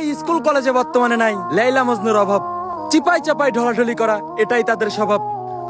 এই স্কুল কলেজে বর্তমানে নাই। লাইলা মজনুর অভাব। চিপাই চাপাই ঢলাঢলি করা, এটাই তাদের স্বভাব।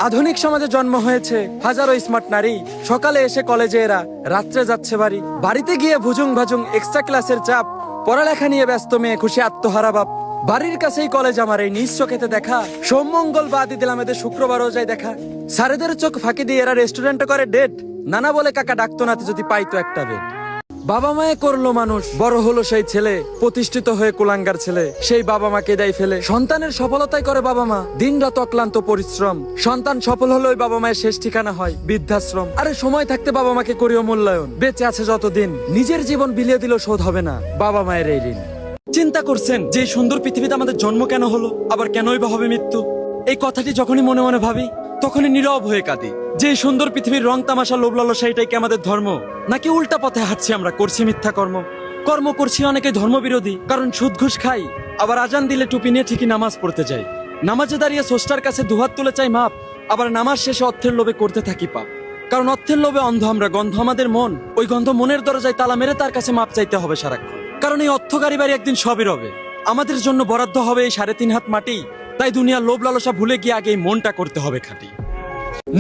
আধুনিক সমাজে জন্ম হয়েছে হাজারো স্মার্ট নারী। সকালে এসে কলেজে এরা, রাত্রে যাচ্ছে বাড়ি। বাড়িতে গিয়ে ভুজুং ভাজুং এক্সট্রা ক্লাসের চাপ। পড়ালেখা নিয়ে ব্যস্ত মেয়ে খুশি আত্মহারা বাপ। বাড়ির কাছেই কলেজ আমার এই নিজ চোখেতে দেখা। সোমমঙ্গল বাদি দিলাম এদের শুক্রবারও যায় দেখা। স্যারেদের চোখ ফাঁকি দিয়ে এরা রেস্টুরেন্টে করে ডেট নানা বলে কাকা ডাকতো নাতে যদি পাইতো একটা বেড বাবা মায়ে করল মানুষ। বড় হলো সেই ছেলে, প্রতিষ্ঠিত হয়ে কুলাঙ্গার ছেলে। সেই বাবা মাকে দেয় ফেলে। সন্তানের সফলতাই করে বাবা মা। দিন রাত অক্লান্ত পরিশ্রম। সন্তান সফল হলে বাবা মায়ের শেষ ঠিকানা হয় বৃদ্ধাশ্রম। আরে সময় থাকতে বাবা মাকে করিও মূল্যায়ন। বেঁচে আছে যতদিন। নিজের জীবন বিলিয়ে দিল শোধ হবে না। বাবা মায়ের এই ঋণ। চিন্তা করছেন যে সুন্দর পৃথিবীতে আমাদের জন্ম কেন হলো? আবার কেনই বা হবে মৃত্যু? এই কথাটি যখনই মনে মনে ভাবি তখনই নীরব হয়ে কাঁদি। যে সুন্দর পৃথিবীর রং তামাশা লোভ লালসা এটাই কি আমাদের ধর্ম? নাকি উল্টা পথে হাঁটছি আমরা, করছি মিথ্যা কর্ম? কর্ম করছি অনেকে ধর্মবিরোধী, কারণ সুদ ঘুষ খাই, আবার আজান দিলে টুপি নিয়ে ঠিকই নামাজ পড়তে যাই। নামাজে দাঁড়িয়ে স্রষ্টার কাছে দুহাত তুলে চাই মাপ, আবার নামাজ শেষে অর্থের লোভে করতে থাকি পাপ। কারণ অর্থের লোভে অন্ধ আমরা, গন্ধ আমাদের মন, ওই গন্ধ মনের দরজায় তালা মেরে তার কাছে মাপ চাইতে হবে সারাক্ষণ। কারণ এই অর্থকারী বাড়ি একদিন সবই রবে আমাদের জন্য বরাদ্দ হবে এই সাড়ে তিন হাত মাটি তাই দুনিয়ার লোভ লালসা ভুলে গিয়ে আগে মনটা করতে হবে খাঁটি।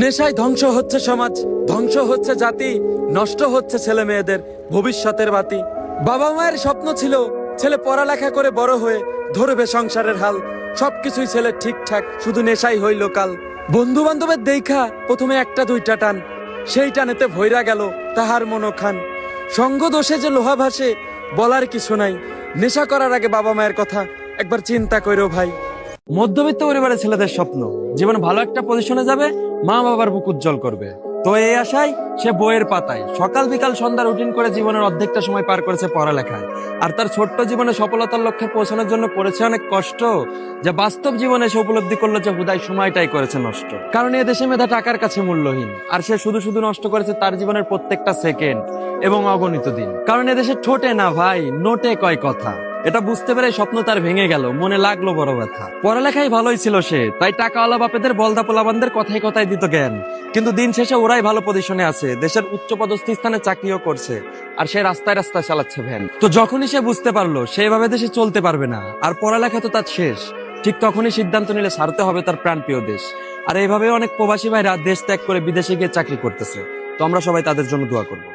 নেশায় ধ্বংস হচ্ছে সমাজ, ধ্বংস হচ্ছে জাতি, নষ্ট হচ্ছে ছেলে মেয়েদের ভবিষ্যতের বাতি। বাবা মায়ের স্বপ্ন ছিল ছেলে পড়ালেখা করে বড় হয়ে ধরবে সংসারের হাল। সবকিছুই ছেলে ঠিকঠাক, শুধু নেশাই হইল কাল। বন্ধু বান্ধবের দেখা প্রথমে একটা দুইটা টান। সেই টানেতে ভৈরা গেল তাহার মনোখান। সঙ্গ দোষে যে লোহা ভাসে বলার কিছু নাই। নেশা করার আগে বাবা মায়ের কথা একবার চিন্তা করো ভাই। মধ্যবিত্ত পরিবারের ছেলেদের স্বপ্ন, জীবনে ভালো একটা পজিশনে যাবে, মা বাবার বুক উজ্জ্বল করবে। তো এই আশায় সে বইয়ের পাতায় সকাল বিকাল সন্ধ্যা রুটিন করে জীবনের অর্ধেকটা সময় পার করেছে পড়ালেখায়। আর তার ছোট্ট জীবনে সফলতার লক্ষ্যে পৌঁছানোর জন্য করেছে অনেক কষ্ট, যে বাস্তব জীবনে সে উপলব্ধি করল যে হুদায় সময়টাই করেছে নষ্ট। কারণ এ দেশে মেধা টাকার কাছে মূল্যহীন, আর সে শুধু শুধু নষ্ট করেছে তার জীবনের প্রত্যেকটা সেকেন্ড এবং অগণিত দিন। কারণ এদেশে ঠোঁটে না ভাই, নোটে কয় কথা। এটা বুঝতে পেরে স্বপ্ন তার ভেঙে গেল, মনে লাগল বড় ব্যথা। পড়ালেখাই ভালোই ছিল সে, তাই টাকাওয়ালা বাপেদের বলদা পোলাবানদের কথাই কথাই দিত জ্ঞান। কিন্তু দিন শেষে ওরাই ভালো পজিশনে আছে, দেশের উচ্চ পদস্থ স্থানে চাকরিও করছে, আর সে রাস্তায় রাস্তায় চালাচ্ছে ভ্যান। তো যখনই সে বুঝতে পারল সেভাবে দেশে চলতে পারবে না, আর পড়ালেখা তো তার শেষ। ঠিক তখনই সিদ্ধান্ত নিলে সারতে হবে তার প্রাণপ্রিয় দেশ। আর এইভাবে অনেক প্রবাসী ভাইরা দেশ ত্যাগ করে বিদেশে গিয়ে চাকরি করতেছে। তো আমরা সবাই তাদের জন্য দোয়া করব।